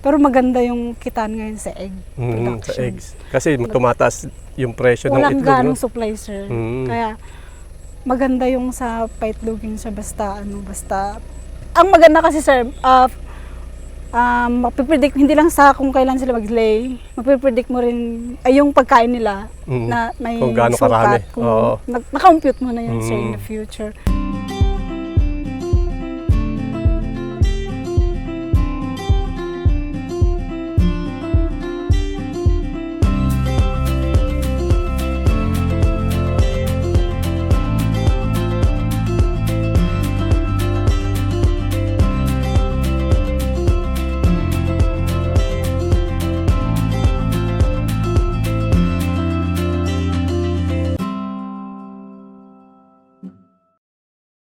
Pero maganda yung kitaan ngayon sa egg Mm, sa production. eggs. Kasi tumataas yung presyo ng Walang itlog. ganong No? supply, sir. Mm. Kaya maganda yung sa paitloging siya basta ano, basta ang maganda kasi sir, uh, um, mapipredict, hindi lang sa kung kailan sila mag-lay, mapipredict mo rin, ay yung pagkain nila Mm. na may Kung gaano sukat, karami. kung Oo. nag- na-compute mo na yun sir in Mm. the future.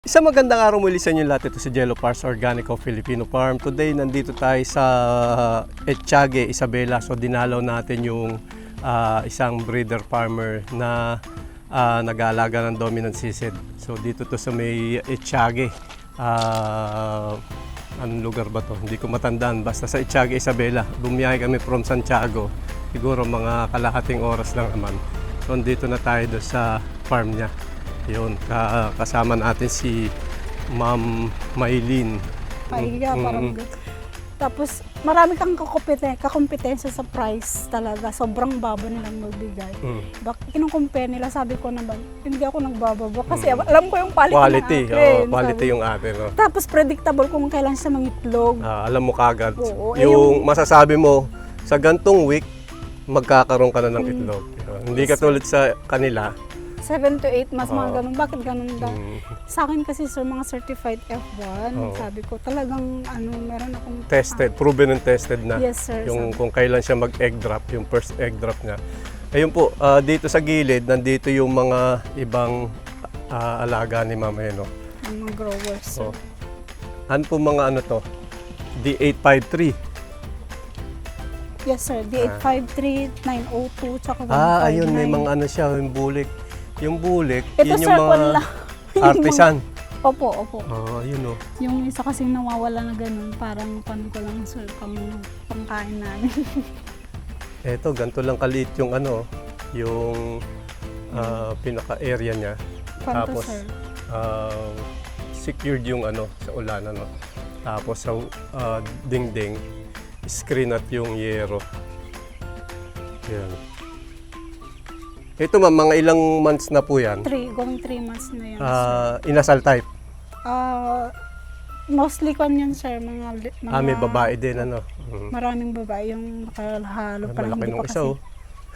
Isang magandang araw muli sa inyo lahat. Ito si Jello Pars Organico Filipino Farm. Today, nandito tayo sa Etchage, Isabela. So, dinalaw natin yung ah, isang breeder farmer na ah, nag-aalaga ng dominant sisig. So, dito to sa may Etchage. Ah, anong lugar ba to? Hindi ko matandaan. Basta sa Etchage, Isabela. Bumiyahe kami from Santiago. Siguro mga kalahating oras lang naman. So, dito na tayo sa farm niya. Yun, ka- kasama natin si Ma'am Maylin. Pahiga, Mm, parang mm. gan- Tapos, marami kang kakumpeten- kakumpetensya sa price talaga. Sobrang baba nilang magbigay. Mm. Bak kinukumpare nila, sabi ko naman, hindi ako nagbababa. Kasi alam ko yung quality, Quality, ng oh, akin. quality Sabi- yung atin. Oh. Tapos predictable kung kailan siya mangitlog. Ah, alam mo kagad. Oo, eh, yung masasabi mo, sa gantong week, magkakaroon ka na ng Mm. itlog. Yun. Hindi katulad sa kanila. 7 to 8 months, mga Oo. ganun. Bakit ganun daw? mm, Sa akin kasi sir, mga certified F1, Oo. sabi ko talagang ano, meron akong... tested, proven and tested na. Yes sir. yung sabi- kung kailan siya mag-egg drop, yung first egg drop niya. Ayun po, ah, dito sa gilid, nandito yung mga ibang ah, alaga ni Mama Eno. ang mga growers sir. Oh. Ano po mga ano to? D853. Yes sir, D853, 902, tsaka 159. Ah, ayun, may mga ano siya, yung bulik. Yung bulik, Ito yun sir, yung mga wala. Yung mga- artisan. Opo, opo. Oh, ayun oh. Yung isa kasing nawawala na ganun, parang pan ko lang sir, pang, pangkain namin. Eto, ganito lang kaliit yung ano, yung ah, pinaka-area niya. Kwanto Tapos, sir? Ah, secured yung ano sa ulan ano. Tapos sa ah, dingding screen at yung yero. Yan. Ito ma'am, mga ilang months na po yan. Three, going 3 months na yan. Ah, inasal type. Ah, mostly kwan yun sir, mga, li- mga Ah, may babae din ano. Mm. Maraming babae yung nakalahalo pa lang. Malaki Hindi nung pa isa kasi, oh.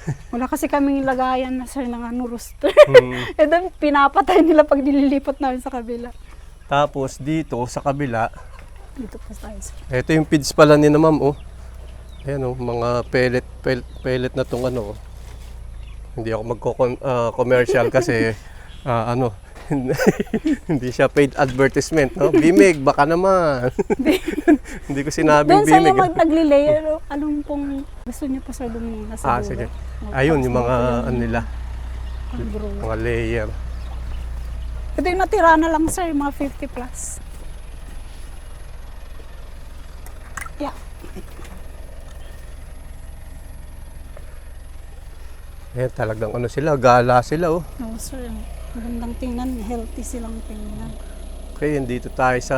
wala kasi kaming lagayan na sir ng ano rooster. Mm. E then pinapatay nila pag nililipat namin sa kabila. Tapos dito sa kabila, Dito pa tayo sir. ito yung feeds pala ni na ma'am oh. Ayan oh, mga pellet, pellet, pellet na tong ano oh. Hindi ako magko-commercial kasi ah, ano, hindi siya paid advertisement, no? Bimig, baka naman. hindi ko sinabing Doon sa bimig. yung mag nagle-layer, anong pong gusto niyo pa sir doon nasa Ah, dulo? sige. Ayun, yung mga ano nila, mga layer. Ito yung natira na lang sir, mga 50 plus. Yeah. Eh, talagang ano sila, gala sila, oh. No sir, magandang tingnan, healthy silang tingnan. Okay, dito tayo sa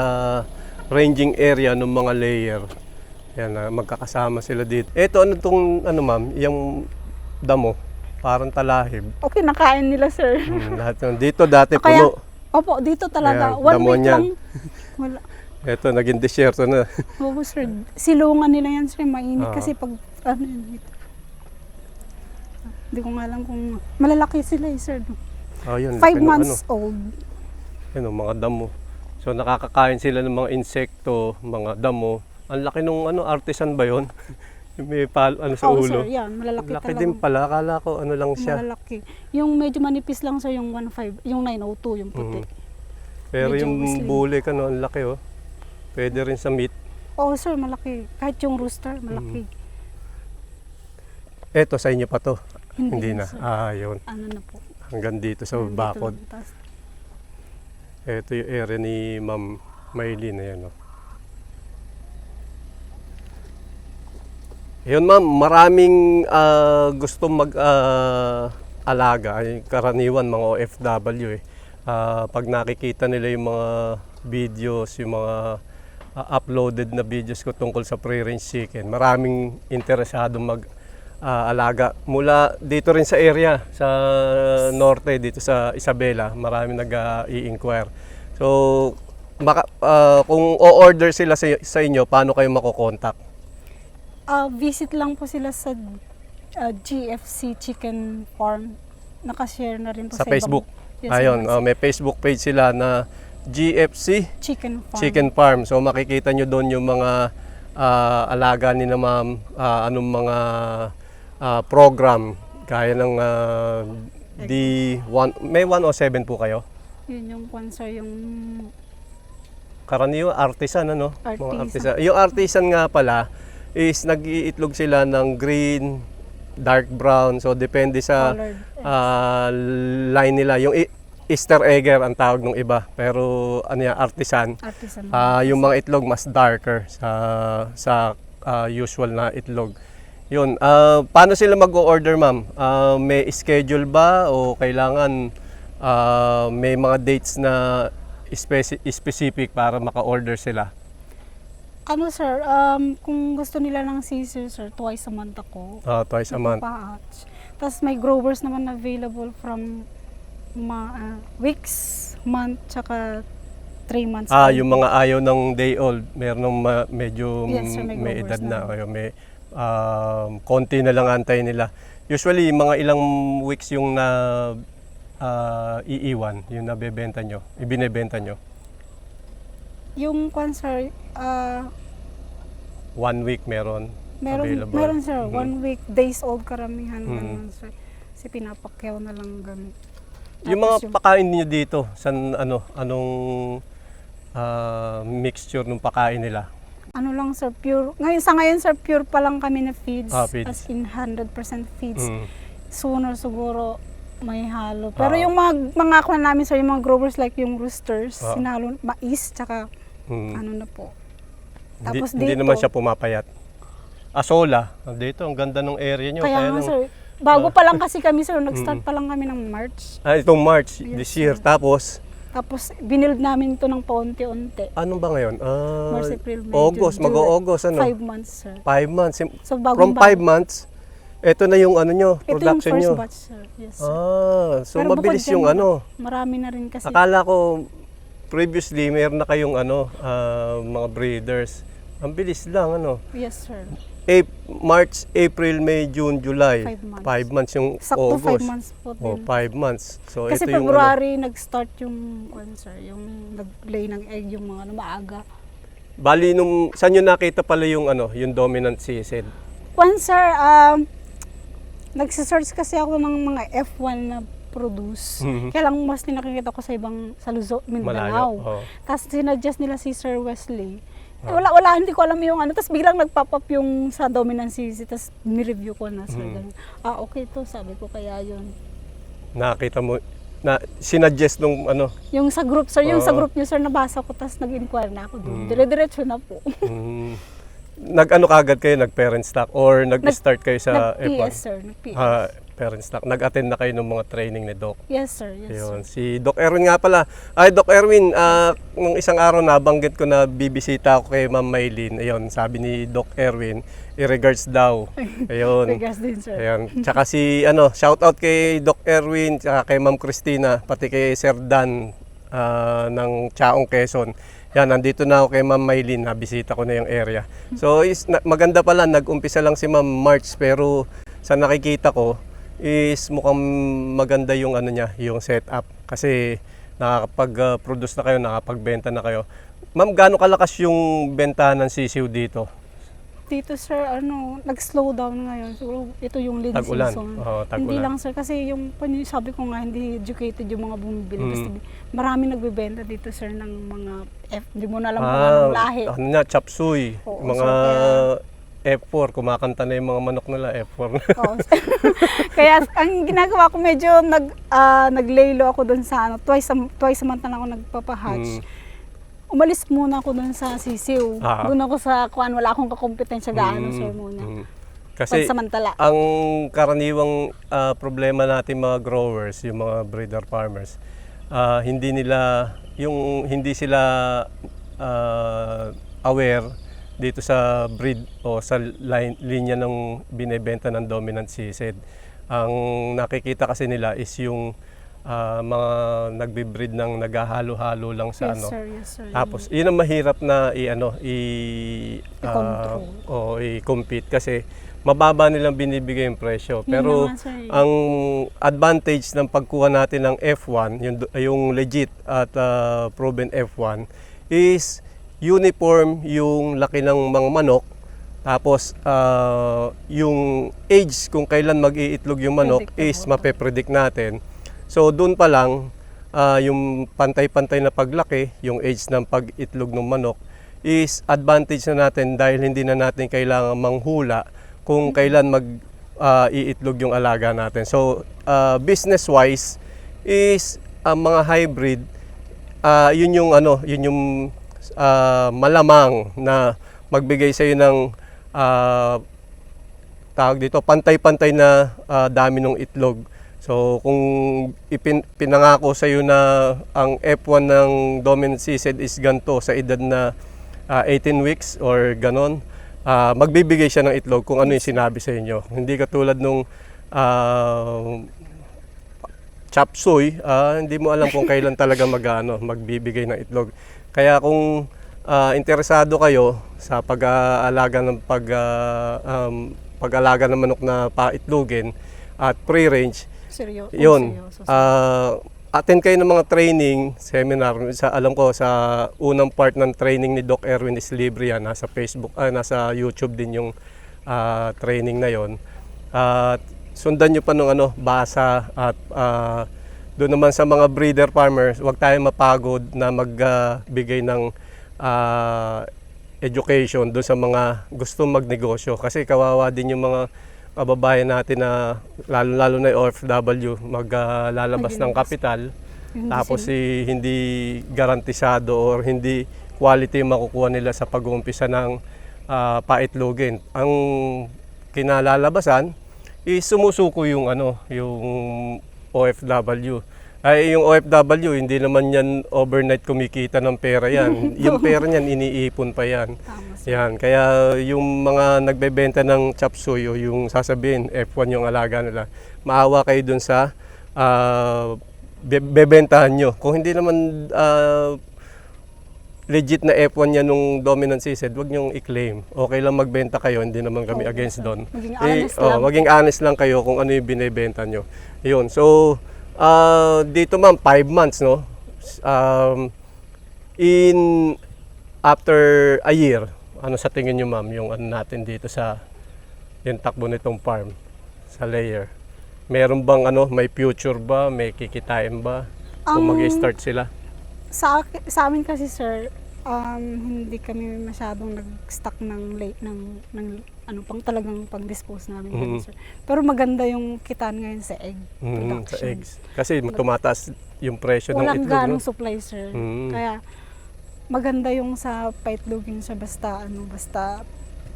ranging area ng mga layer. Yan, ah, magkakasama sila dito. Ito, ano tong, ano ma'am, yung damo, parang talahib. Okay, nakain nila sir. Hmm, lahat yun. Dito dati Ah, kaya- puno. Opo, dito talaga. Ayan, One damon week yan. lang. Wala. Ito, naging desierto na. Oo, sir. Silungan nila yan, sir. Mainit Oo. kasi pag, ano yun, dito. Hindi ko nga alam kung, malalaki sila eh, sir. Oh, yun, Five laki ng months old. Ano, yun, oh, mga damo. So, nakakakain sila ng mga insekto, mga damo. Ang laki nung ano, artisan ba yun? Yung may pal, ano sa Oo, ulo. sir. Yan, malalaki Laki talaga. din pala. Akala ko ano lang siya. Malalaki. Yung medyo manipis lang, sir, yung 1.5, yung 902, yung puti. Mhm. Pero Medyo yung slim. bulik, ano, ang laki oh. Pwede rin sa meat. Oo, sir, malaki. Kahit yung rooster, malaki. Eto, sa inyo pa to. Hindi, Hindi na. sir. Ah, yun. Ano na po. Hanggang dito sa Nandito bakod. lang. Tas- Ito yung area ni Ma'am Maylin. Ayan, oh. Yun ma'am, maraming ah, gusto mag ah, ay karaniwan mga OFW eh. Ah, pag nakikita nila yung mga videos, yung mga ah, uploaded na videos ko tungkol sa free-range chicken, maraming interesado mag ah, alaga. Mula dito rin sa area, sa norte, dito sa Isabela, maraming nag-i-inquire. So, maka, ah, kung o-order sila sa, sa inyo, paano kayo makokontak? Ah, visit lang po sila sa ah, GFC Chicken Farm. Nakashare na rin po sa sa, ibang- Facebook. Yes, Ayun, uh, may Facebook page sila na GFC Chicken Farm. Chicken Farm. So makikita nyo doon yung mga ah, alaga ni na ma'am, ah, anong mga ah, program gaya ng ah, D1, may 107 po kayo? Yun yung sir, yung Karaniwan artisan ano? Mga Artisan. Yung artisan nga pala is nag-iitlog sila ng green, dark brown. So depende sa ah, line nila. Yung Easter egger ang tawag ng iba. Pero ano yan, artisan. artisan. Ah, yung mga itlog mas darker sa sa ah, usual na itlog. Yun. ah, paano sila mag-order, ma'am? Ah, may schedule ba o kailangan ah, may mga dates na speci- specific para maka-order sila? ano, sir, um, kung gusto nila ng sisir, sir, twice a month ako. Ah, twice a month. Nagpa-patch. Tapos may growers naman available from ma ah, weeks, month, tsaka three months. Ah, old. yung mga ayaw ng day old, meron ng ma- medyo Yes, sir, may may edad na, na. may um, konti na lang antay nila. Usually, mga ilang weeks yung na ah, iiwan, yung nabebenta nyo, ibinebenta nyo. Yung kwan, sir, ah, One week meron meron, available. meron, sir, Mhm. one week, days old karamihan. Mhm. ganun, sir. Kasi pinapakyaw na lang gamit. Yung mga pakain niyo dito, san ano, anong ah, mixture ng pakain nila? Ano lang sir, pure. Ngayon, sa ngayon sir, pure pa lang kami na feeds. Ah, feeds. As in 100% feeds. Mm. Sooner siguro may halo. Pero Ah. yung mga, mga kuha namin sir, yung mga growers like yung roosters, Ah. sinalo, mais, tsaka Mm. ano na po. Hindi, Tapos hindi dito- naman siya pumapayat. Asola, dito ang ganda ng area nyo. Kaya nga lang- sir, bago Ah. pa lang kasi kami sir, nag-start Mm. pa lang kami ng March. Ah, itong March Yes, this year. sir. Tapos, Tapos binild namin to ng paunti-unti. anong ba ngayon? Ah, March, April, May, August, June, mag-August ano? Five months sir. Five months. So bago From five months, ito na yung ano nyo, Ito yung production first nyo. batch sir. Yes sir. Ah, so Pero mabilis dyan, yung mara- ano. Marami na rin kasi. Akala ko previously mayroon na kayong ano, ah, mga breeders. Ang bilis lang ano. Yes sir. Ap- March, April, May, June, July. Five months. Five months yung Sakto August. five months po Oh, din. five months. So Kasi ito yung ano, February nag-start yung ano, sir, yung nag-lay ng egg yung mga ano, maaga. Bali nung saan nyo nakita pala yung ano, yung dominant season? Once sir, um, nagsisearch kasi ako ng mga F1 na produce. Mhm. Kaya lang mas nakikita ko sa ibang, sa Luzon, Malayo. Mindanao. Oh. Tapos sinuggest nila si Sir Wesley. Eh, wala, wala, hindi ko alam yung ano. Tapos biglang nagpop up yung sa dominant CC. Tapos nireview ko na, sir. Mhm. ganun. Ah, okay to. Sabi ko kaya yun. Nakita mo na sinuggest nung ano, Yung sa group, sir, yung sa Oo. group niyo, sir, nabasa ko. Tapos nag-inquire na ako doon. Mhm. Dire-diretso na po. mm, nag-ano kagad kayo, nag-parent stock or nag-start kayo sa Nag-PS, F1? sir. Nag-PS. Ah, parent stock. Nag-attend na kayo ng mga training ni Doc. yes, sir. Yes, Ayun. sir. Si Doc Erwin nga pala. Ay, Doc Erwin, ah, nung isang araw nabanggit ko na bibisita ako kay Ma'am Maylin. Ayun, sabi ni Doc Erwin, i-regards daw. Ayun. Regards din, sir. Ayun. Tsaka si, ano, shout out kay Doc Erwin, tsaka kay Ma'am Christina, pati kay Sir Dan ah, ng Chaong Quezon. Yan, nandito na ako kay Ma'am Maylin, nabisita ko na yung area. So, is, na- maganda pala, nag-umpisa lang si Ma'am March, pero sa nakikita ko, is mukhang maganda yung ano niya, yung setup. Kasi nakakapag-produce na kayo, nakapagbenta na kayo. Ma'am, gaano kalakas yung bentahan ng sisiw dito? Dito, sir, ano, nag-slow down ngayon. Siguro ito yung lead Tag-ulan. season. Oo, Hindi tag-ulan. lang, sir, kasi yung, sabi ko nga, hindi educated yung mga bumibili. Mm. Basta marami nagbebenta dito, sir, ng mga F, hindi mo na alam kung anong lahi. ano na, chapsuy. Oo, mga so F4, kumakanta na yung mga manok nila, F4. Oo. Kaya ang ginagawa ko medyo nag ah, naglaylo ako doon sa ano, twice a, twice a month na ako nagpapahatch. Mm. Umalis muna ako doon sa sisiw. Ah. Doon ako sa kuan wala akong kakompetensya gaano Mm, sir muna. mm. Kasi Pansamantala. ang karaniwang ah, problema natin mga growers, yung mga breeder farmers, ah, hindi nila yung hindi sila ah, aware dito sa breed o sa line, linya ng binebenta ng dominant season. Ang nakikita kasi nila is yung ah, mga nagbe-breed ng naghahalo-halo lang sa yes, ano. sir. Yes, sir. Tapos, yun ang mahirap na i-ano, i, ah, I-control. o i-compete kasi mababa nilang binibigay yung presyo. Pero na nga, sir. ang advantage ng pagkuha natin ng F1, yung, yung legit at ah, proven F1, is uniform yung laki ng mga manok. Tapos, ah, yung age kung kailan mag-iitlog yung manok is mape-predict natin. So, doon pa lang, ah, yung pantay-pantay na paglaki, yung age ng pag-itlog ng manok, is advantage na natin dahil hindi na natin kailangan manghula kung kailan mag ah, iitlog yung alaga natin. So, ah, business-wise is ang mga hybrid, ah, yun yung ano, yun yung ah, malamang na magbigay sa iyo ng ah, tawag dito, pantay-pantay na ah, dami ng itlog. So kung ipin, pinangako sa iyo na ang F1 ng dominant season is ganto sa edad na ah, 18 weeks or ganon, ah, magbibigay siya ng itlog kung ano yung sinabi sa inyo. Hindi katulad nung ah, chop suey, ah, hindi mo alam kung kailan talaga mag-ano, magbibigay ng itlog. Kaya kung ah, interesado kayo sa pag-aalaga ng pag ah, um, pag-alaga ng manok na paitlogin at pre-range, Seryo. oh, yun. seryoso, ah attend kayo ng mga training, seminar. Sa, alam ko, sa unang part ng training ni Doc Erwin is libre yan. Nasa Facebook, ah, nasa YouTube din yung ah, training na yon. At sundan nyo pa nung ano, basa at ah, doon naman sa mga breeder farmers, huwag tayo mapagod na magbigay ng ah, education doon sa mga gusto magnegosyo. Kasi kawawa din yung mga kababayan natin na lalo-lalo na yung OFW maglalabas ng Maglinis. kapital Yun tapos si hindi garantisado or hindi quality yung makukuha nila sa pag-uumpisa ng ah, paitlogin. Ang kinalalabasan is sumusuko yung ano, yung OFW. Ay yung OFW hindi naman yan overnight kumikita ng pera yan. yung pera niyan iniipon pa yan. Tama. Yan, kaya yung mga nagbebenta ng chop suey o yung sasabihin F1 yung alaga nila, maawa kayo dun sa ah, be- bebentahan nyo. Kung hindi naman ah, legit na F1 yan nung dominant season, wag nyong i-claim. Okay lang magbenta kayo, hindi naman kami Oo, against doon. Maging Eh, honest oh, lang. maging honest lang kayo kung ano yung binebenta nyo. Yun. So, ah, dito ma'am, 5 months, no? Um, in after a year, ano sa tingin nyo ma'am, yung ano natin dito sa yung takbo nitong farm sa layer? Meron bang ano, may future ba? May kikitain ba? Kung Ang- mag-start sila? sa, sa amin kasi sir, um, hindi kami masyadong nag-stock ng late ng, ng ano pang talagang pang-dispose namin ganun, Mhm. sir. Pero maganda yung kitaan ngayon sa egg Mm, sa production. eggs. Kasi tumataas yung presyo ng Walang itlog. ganong No? supply sir. Mm. Kaya maganda yung sa paitlogin siya basta ano basta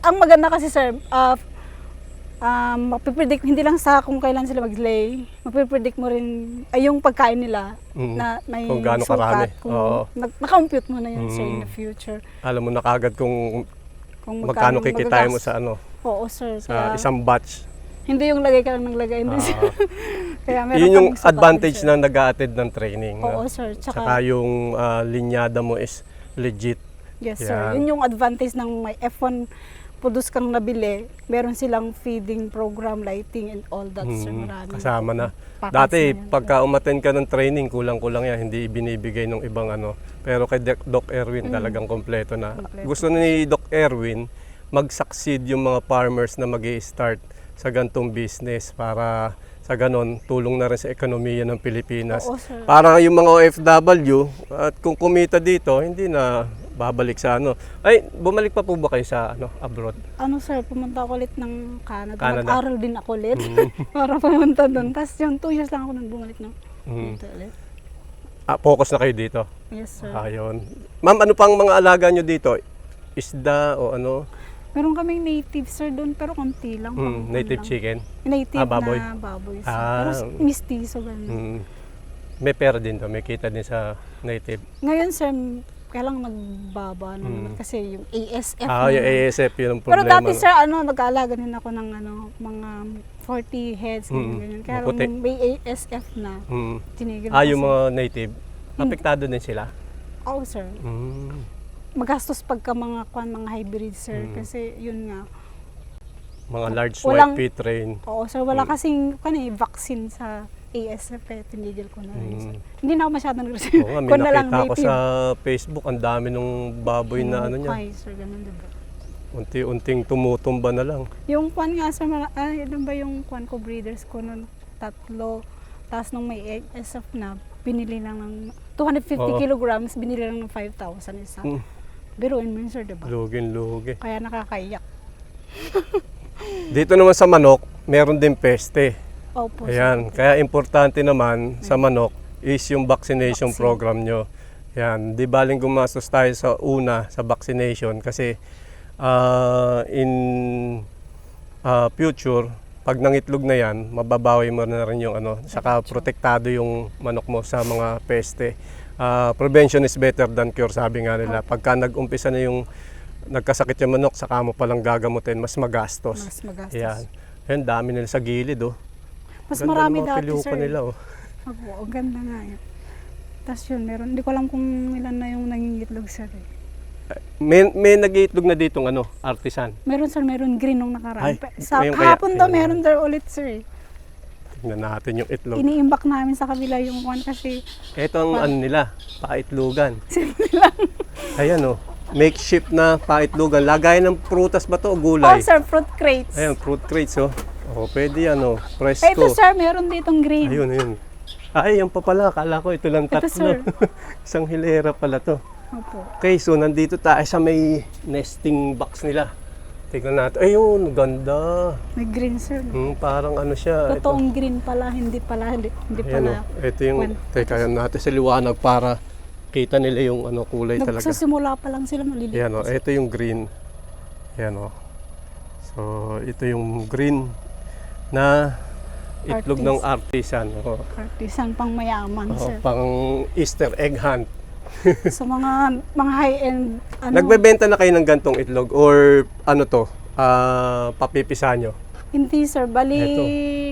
ang maganda kasi sir uh, um, mapipredict hindi lang sa kung kailan sila mag-lay mapipredict mo rin ay yung pagkain nila Mm. na may Kung gaano karami. kung Oo. nag- na-compute mo na yun sir in Mm. the future Alam mo na kagad kung kung magkano kikitain mo sa ano, Oo sir sa kaya isang batch. hindi yung lagay ka lang ng lagay hindi Ah. kaya meron Yun yung advantage sir. na nag-a-attend ng training. Oo sir tsaka, Tsaka yung ah, linyada mo is legit. Yes, Yan. sir. Yun yung advantage ng may F1 produce kang nabili. Meron silang feeding program, lighting, and all that, sir. Mm, Marami. kasama na. Package Dati, na yan, pagka umattend ka ng training, kulang-kulang yan, hindi ibinibigay ng ibang ano. Pero kay Doc- Erwin, talagang kompleto na. Mm. Kompleto. Gusto ni Doc Erwin, mag-succeed yung mga farmers na mag start sa gantong business para sa ganon, tulong na rin sa ekonomiya ng Pilipinas. Oo, sir. Para yung mga OFW, at kung kumita dito, hindi na babalik sa ano. Ay, bumalik pa po ba kayo sa ano, abroad? Ano, sir, pumunta ako ulit ng Canada. Canada. Nag-aral din ako ulit. Mm. para pumunta doon. Tapos yung two years lang ako nang bumalik ng Mm. ulit. Ah, focus na kayo dito. Yes, sir. Ayun. Ma'am, ano pang mga alaga nyo dito? Isda o ano? Meron kaming native sir doon pero konti lang. Mm, native ano lang. chicken. Native Ah, baboy. na baboy. sir. Ah. Pero mistiso ganun. Mm. May pera din to, may kita din sa native. Ngayon sir, kailang nagbaba na naman Mm. kasi yung ASF. Ah, yung ASF yun ang Pero problema. dati sir, ano, nag-aalaga din ako ng ano, mga 40 heads, Mm, ganyan. Kaya maputi. nung may ASF na, Mm. tinigil Ah, yung mga native, apektado din sila. Oo sir. Mm. Magastos pagka mga kwan, mga hybrid sir. Mm. Kasi yun nga. Mga large Walang- white pea train. Oo sir, wala Mm. kasing kwan eh, vaccine sa ASF eh. Tinigil ko na rin. Mm. Hindi na ako masyadong nag-receive. Oo may na lang, nakita ako sa Facebook, ang dami ng baboy na ano niya. Ay, sir, ganun diba? Unti-unting tumutumba na lang. Yung kwan nga sir, mara- ah, yun ba yung kwan ko, breeders ko nun, tatlo. Tapos nung may ASF na, binili lang ng 250 Oo. kilograms, binili lang ng 5,000 isa. Mm. Biruin mo yun sir, diba? Lugin-lugi. Kaya nakakaiyak. Dito naman sa manok, meron din peste. Opo. Ayan, kaya importante naman sa manok is yung vaccination Vaccine. program nyo. Ayan, di baling gumastos tayo sa una sa vaccination kasi ah, in ah, future, pag nangitlog na yan, mababawi mo na rin yung ano, saka protektado yung manok mo sa mga peste. Ah, prevention is better than cure, sabi nga nila. Pagka nag-umpisa na yung nagkasakit yung manok, saka mo palang gagamutin, mas magastos. Mas magastos. Ayan. Ayan, dami nila sa gilid, oh. Mas Ganda marami ng mga dati sir. nila, oh. Opo, ang ganda nga yun. Tapos yun, meron, hindi ko alam kung ilan na yung nangingitlog sir eh. May, may nag-iitlog na ditong ano, artisan. Meron sir, meron green nung nakaraan. Ay, Pa- Sa ngayon kaya- kahapon daw, meron daw ulit sir eh. Tingnan natin yung itlog. Iniimbak namin sa kabila yung one kasi Ito ang ano nila, paitlugan. Ayan oh, makeshift na paitlugan. Lagay ng prutas ba to o Oh gulay? sir, fruit crates. Ayan, fruit crates oh. Oh, pwede yan oh, Ay, ito fresco. sir, meron ditong green. Ayun, ayun. Ay, yan pa pala. Kala ko ito lang Ito, tatlo. sir. Isang hilera pala to. Opo. Okay, so nandito tayo sa may nesting box nila. Tingnan natin. Ayun, ganda. May green sir. Hmm, parang ano siya. ito. Totoong green pala, hindi pala, hindi, hindi Ayan pala. o, ito yung, Kwan- teka yan natin sa liwanag para kita nila yung ano kulay talaga. Nagsasimula pa lang sila maliliit. Ayan o, ito yung green. Ayan o. So, ito yung green na itlog ng artisan. O, Artisan pang mayaman o, sir. pang Easter egg hunt. Sa mga mga high-end, ano, Nagbebenta na kayo ng gantong itlog or ano to, ah, papipisa nyo? hindi sir, bali,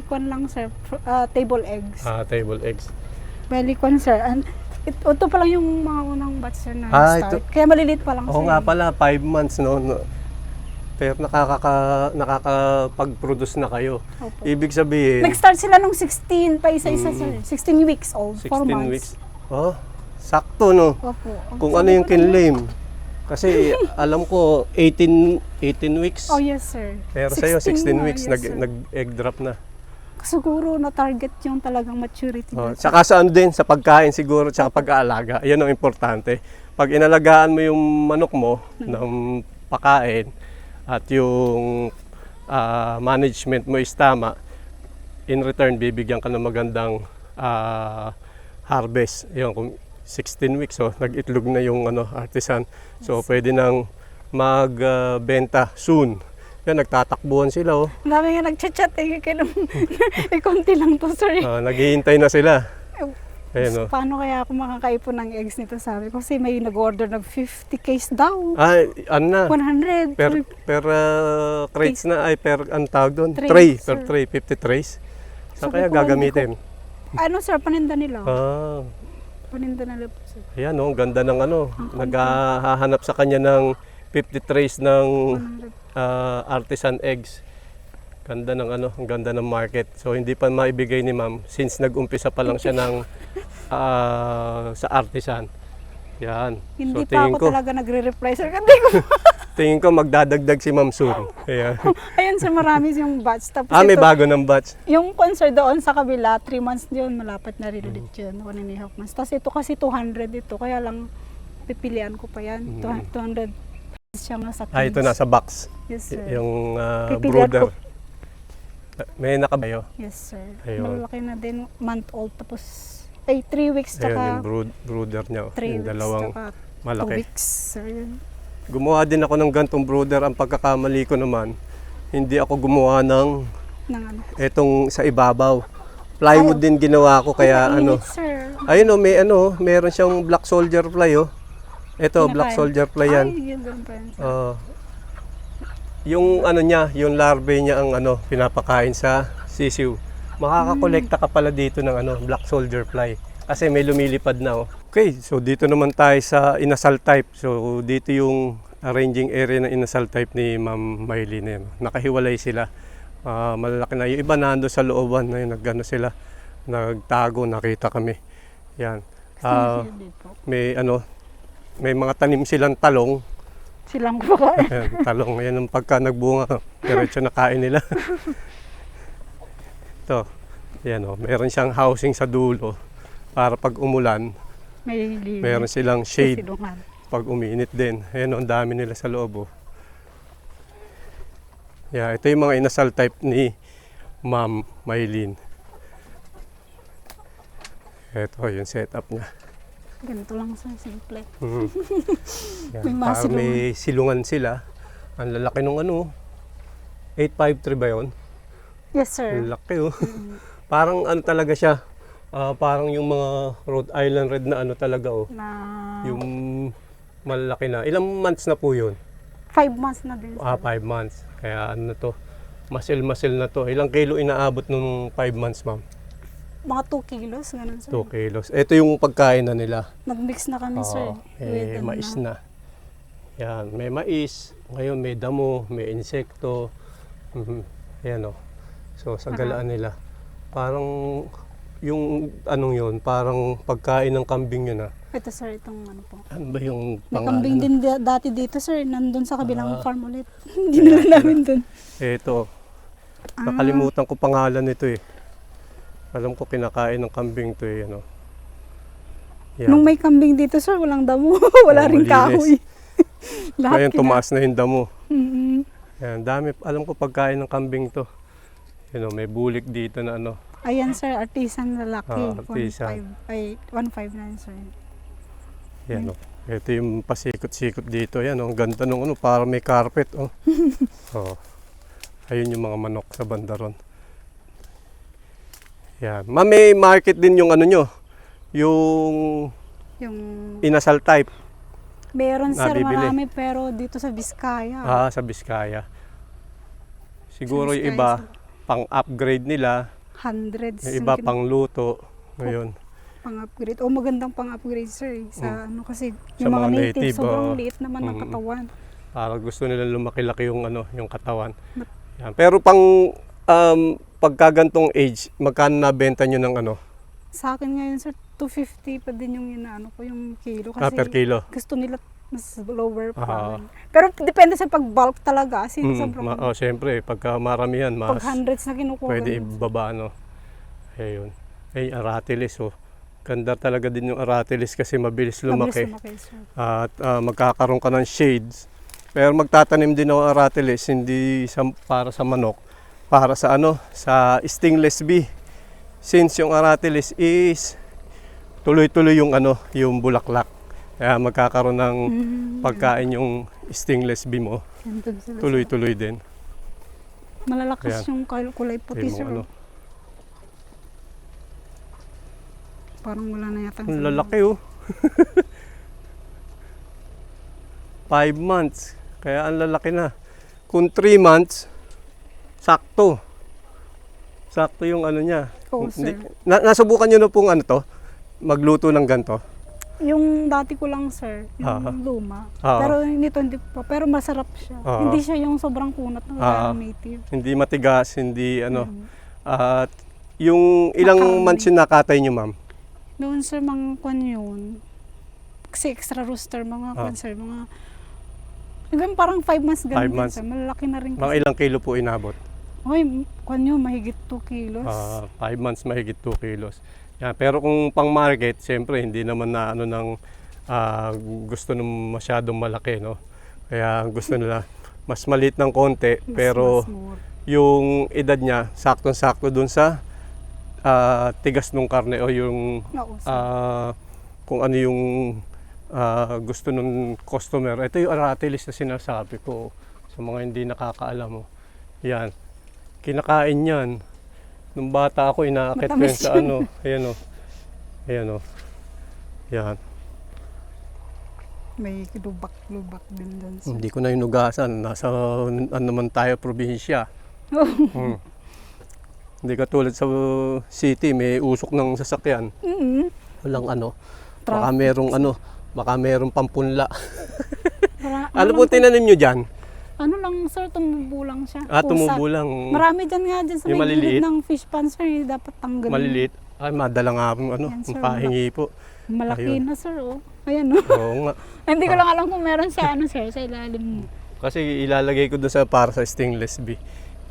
kwan lang sir, ah, table eggs. Ah, table eggs. Bali, kwan sir, an, it, ito pa lang yung mga unang batch sir na Ah, start. ito- Kaya maliliit pa lang Oo sir. nga pala, 5 months no. no. Pero nakakaka, nakakapag-produce na kayo. Opo. Ibig sabihin, Nag-start sila nung 16 pa isa-isa sir. 16 weeks old, 4 16 months. weeks. Oh, sakto no. Opo. Kung Sabi ano yung kinlame. Kasi alam ko 18 18 weeks. Oh yes sir. Pero sa'yo 16 na, weeks yes, nag sir. nag egg drop na. Siguro na target yung talagang maturity. Oh, nila. saka saan din sa pagkain siguro at pag-aalaga. Yan ang importante. Pag inalagaan mo yung manok mo ng pakain at yung ah, management mo is tama, in return bibigyan ka ng magandang ah, harvest. Yun, kung 16 weeks, so nag-itlog na yung ano, artisan. So pwede nang magbenta soon. Yan, nagtatakbuhan sila. Oh. Ang dami nga nagchat-chat eh. Kaya nung, eh, konti lang to sir. eh. Ah, naghihintay na sila. Ayan, oh. Paano kaya ako makakaipon ng eggs nito sabi ko? Kasi may nag-order ng 50 case daw. Ay, ano na? 100. Per, per uh, crates na, ay per, ang tawag doon? Tray, Tray, per tray, 50 trays. Sa Sabi kaya ko, gagamitin. ano sir, paninda nila. Ah, Paninda nila po sir. ayan oh, ang ganda ng ano. Naghahanap sa kanya ng 50 trays ng 100. ah, artisan eggs. Ganda ng ano, ang ganda ng market. So hindi pa maibigay ni ma'am since nag-umpisa pa lang siya ng ah, sa artisan. Yan. Hindi so pa ako ko, talaga nagre-reply sir. Hindi ko. tingin ko magdadagdag si ma'am soon. Ayan. Ayun sir, marami yung batch. Tapos ah, may ito, bago ng batch. Yung concert doon sa kabila, 3 months yun, malapit na rin ulit yun, 1 and a half months. Tapos ito kasi 200 ito, kaya lang pipilian ko pa yan. Mm. 200 siya nga sa kids. Ah, ito nasa box. Yes sir. Y- yung ah, Pipilian brooder. ko. May nakabayo. Yes sir. Ayun. Malaki na din, month old. Tapos, ay 3 weeks Ayun yung tsaka brood, brooder niya. 3 Yung weeks dalawang tsaka 2 malaki. weeks. Sir, yun. Gumawa din ako ng gantong brooder. Ang pagkakamali ko naman, hindi ako gumawa ng Ng ano. etong sa ibabaw. Plywood din ginawa ko kaya Mainit, ano. sir. Ayun oh, may ano, meron siyang black soldier fly oh. Ito, black Kinakain. soldier fly yan. Ay, yun pa sir. Oo. yung ano niya, yung larvae niya ang ano, pinapakain sa sisiw. Makakakolekta ka pala dito ng ano, black soldier fly. Kasi may lumilipad na oh. Okay, so dito naman tayo sa inasal type. So dito yung arranging area ng inasal type ni Ma'am Maylene. Nakahiwalay sila. Ah, malalaki na. Yung iba nando sa looban na yun, nagano sila. Nagtago, nakita kami. Yan. Dito. may ano, may mga tanim silang talong. Silang. Ayan, talong. Yan ang pagka nagbunga, diretso na kain nila. Ito, yan o, meron siyang housing sa dulo para pag umulan, May lilim. meron silang shade Silungan. pag uminit din. Ayan o, ang dami nila sa loob o. Yeah, ito yung mga inasal type ni Ma'am Maylene. Ito yung setup niya. Ganito lang sa simple. Mhm. Yan, May mga para may silungan sila. Ang lalaki nung ano, 853 ba yun? Yes, sir. Laki oh. parang ano talaga siya, ah, parang yung mga Rhode Island Red na ano talaga oh. Na Yung malaki na. Ilang months na po yun? five months na din, sir. Ah, 5 months. Kaya ano to, masil-masil na to. Ilang kilo inaabot nung 5 months ma'am? Mga 2 kilos, ganun, sir. 2 kilos. Ito yung pagkain na nila. Nag-mix na kami, sir. Oo, with eh, ano mais na. Yan, may mais. Ngayon may damo, may insekto. Mhm. Ayan o. So sa galaan nila. Parang yung anong yun, parang pagkain ng kambing yun ah. Ito, sir, itong ano po. Ano ba yung May pangalan? kambing din da- dati dito, sir. Nandun sa kabilang Ah. farm ulit. Hindi nila namin dun. Ito. Ah. Nakalimutan ko pangalan nito eh. Alam ko kinakain ng kambing to eh. Ano. Yan. Nung may kambing dito, sir, walang damo. Wala Oo, rin malinis. kahoy. Lahat Ngayon kina- tumaas na yung damo. Mm-mm. Yan, dami. Alam ko pagkain ng kambing to. Know, may bulik dito na ano. Ayan, sir, artisan lalaki. Ah, artisan. 1.5 Ay, 1.5 na yun, sir. Yan o. Ito yung pasikot-sikot dito. Yan o. Ang ganda nung ano. Para may carpet o. oh. Ayun yung mga manok sa banda ron. Yan. Ma, may market din yung ano nyo. Yung Yung, inasal type. meron, sir, Nabibili. marami, pero dito sa Biskaya. Ah, sa Biskaya. Siguro Sa yung Biskaya, iba, sir. Pang-upgrade nila. Hundreds. Yung iba, kin- pang-luto. Ngayon. pang-upgrade. O magandang pang-upgrade, sir. eh, Sa ano kasi, Sa yung mga, mga native, native, sobrang oh. liit naman ng Mm. katawan. Para gusto nila lumaki-laki yung ano, yung katawan. But- Yan. Pero pang um, pagkagantong age, magkano nabenta nyo ng ano? Sa akin ngayon, sir, 250 pa din yung inaano ko, yung kilo. Ah, Kasi per kilo. gusto nila mas lower pa. Ah. rin. Pero depende sa pag-bulk talaga. Kasi Mm, sobrang, ma- oh, siyempre, pagka maramihan, pag mas hundreds na kinukuha. pwede ganun. ibaba, ano. Ayun. Ay, aratilis, oh. Ganda talaga din yung aratilis kasi mabilis Mabilis lumaki. lumaki, sir. At ah, magkakaroon ka ng shades. Pero magtatanim din ng aratilis, hindi sa, para sa manok, para sa ano, sa stingless bee. Since yung aratilis is tuloy-tuloy yung ano, yung bulaklak. Kaya magkakaroon ng Mm, pagkain yung stingless bee mo, tuloy-tuloy din. Malalakas Ayan. yung kul- kulay puti, sir. ano, Parang wala na yata. ang lalaki oh. Five months. Kaya ang lalaki na. Kung three months, sakto. Sakto yung ano niya. Oo, Hindi- sir. na, nasubukan nyo na pong ano to? Magluto ng ganito? Yung dati ko lang, sir, yung Ah. luma. Ah. Pero nito hindi pa. Pero masarap siya. Ah. Hindi siya yung sobrang kunat ng Ah. uh, native. Hindi matigas, hindi ano. Mm. At yung ilang Makaroni. months yung nakatay nyo, ma'am? Noon, sir, mga kwan yun. Kasi extra rooster, mga kwan, sir, mga... Hanggang parang 5 months ganun Five din, months. sir. Malalaki na rin Mga kasi. ilang kilo po inabot? Oy, kwan yun, mahigit 2 kilos. Ah, five months mahigit 2 kilos. Yan, pero kung pang market, siyempre hindi naman na ano ng ah, gusto nung masyadong malaki, no? Kaya gusto nila mas maliit ng konti, Mas- pero mas yung edad niya saktong-sakto dun sa ah, tigas ng karne o yung ah, kung ano yung ah, gusto ng customer. Ito yung aratilis na sinasabi ko sa mga hindi nakakaalam mo. Yan. Kinakain yan. Nung bata ako, inaakit ko yun sa ano. Ayan o. Ayan o. Yan. May lubak-lubak din doon. sir. Hindi ko na inugasan. Nasa ano naman tayo, probinsya. Hmm. Hindi katulad sa city, may usok ng sasakyan. Mm-mm. Walang ano. Baka Traffic. merong ano, baka merong pampunla. Ano po tinanim nyo dyan? Ano lang sir, tumubo lang siya. Ah, tumubo lang. Marami dyan nga dyan sa may maliliit? gilid ng fish pond sir, eh, dapat tanggalin. Maliliit. Ay, madala nga ano, Yan, sir. pahingi po. Malaki Ayun. na sir, oh. Ayan, oh. Oo nga. Hindi ko lang alam kung meron siya, ano sir, sa ilalim. Kasi ilalagay ko doon sa para sa stainless B.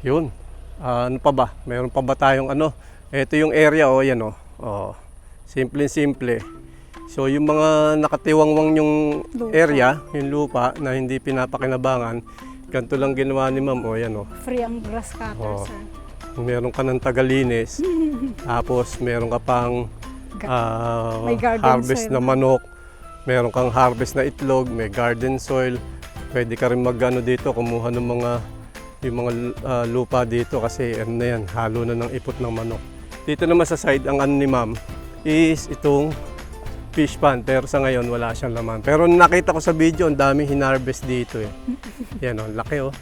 Yun. Ah, ano pa ba? Meron pa ba tayong ano? Ito yung area, oh, yan oh. Oh. Simple simple. So yung mga nakatiwangwang yung Lupa. area, yung lupa na hindi pinapakinabangan, ganito lang ginawa ni ma'am, oh, yan oh. Free ang grass cutter, Oo. sir. Meron ka ng tagalinis, tapos meron ka pang ah, May garden harvest soil na na. manok, meron kang harvest na itlog, may garden soil. Pwede ka rin magano dito, kumuha ng mga yung mga ah, lupa dito kasi ano na yan, halo na ng ipot ng manok. Dito naman sa side, ang ano ni ma'am is itong fish pond. Pero sa ngayon, wala siyang laman. Pero nakita ko sa video, ang dami hinarvest dito eh. Yan oh, laki oh.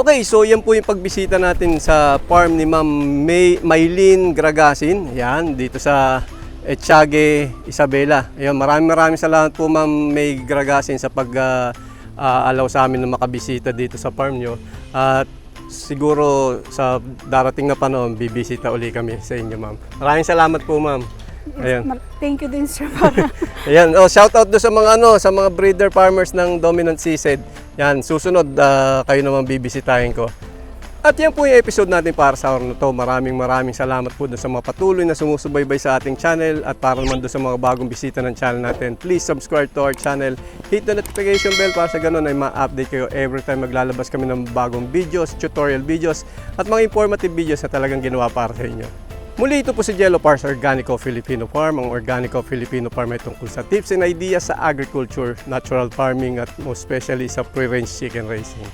Okay, so yan po yung pagbisita natin sa farm ni Ma'am May Maylin Gragasin. Yan, dito sa Etiage, Isabela. Ayun, maraming maraming salamat po Ma'am May Gragasin sa pag ah, ah, allow sa amin na makabisita dito sa farm nyo. At siguro sa darating na panahon, bibisita uli kami sa inyo Ma'am. Maraming salamat po Ma'am. Ayan. Thank you din sir para Ayan, oh, shout out do sa mga ano, sa mga breeder farmers ng Dominant Season. Yan, susunod ah, kayo naman bibisitahin ko. At yan po yung episode natin para sa araw na to. Maraming maraming salamat po sa mga patuloy na sumusubaybay sa ating channel at para naman doon sa mga bagong bisita ng channel natin. Please subscribe to our channel. Hit the notification bell para sa ganun ay ma-update kayo every time maglalabas kami ng bagong videos, tutorial videos at mga informative videos na talagang ginawa para sa inyo. Muli ito po si Jello Pars Organico Filipino Farm. Ang Organico Filipino Farm ay tungkol sa tips and ideas sa agriculture, natural farming at most especially sa free-range chicken raising.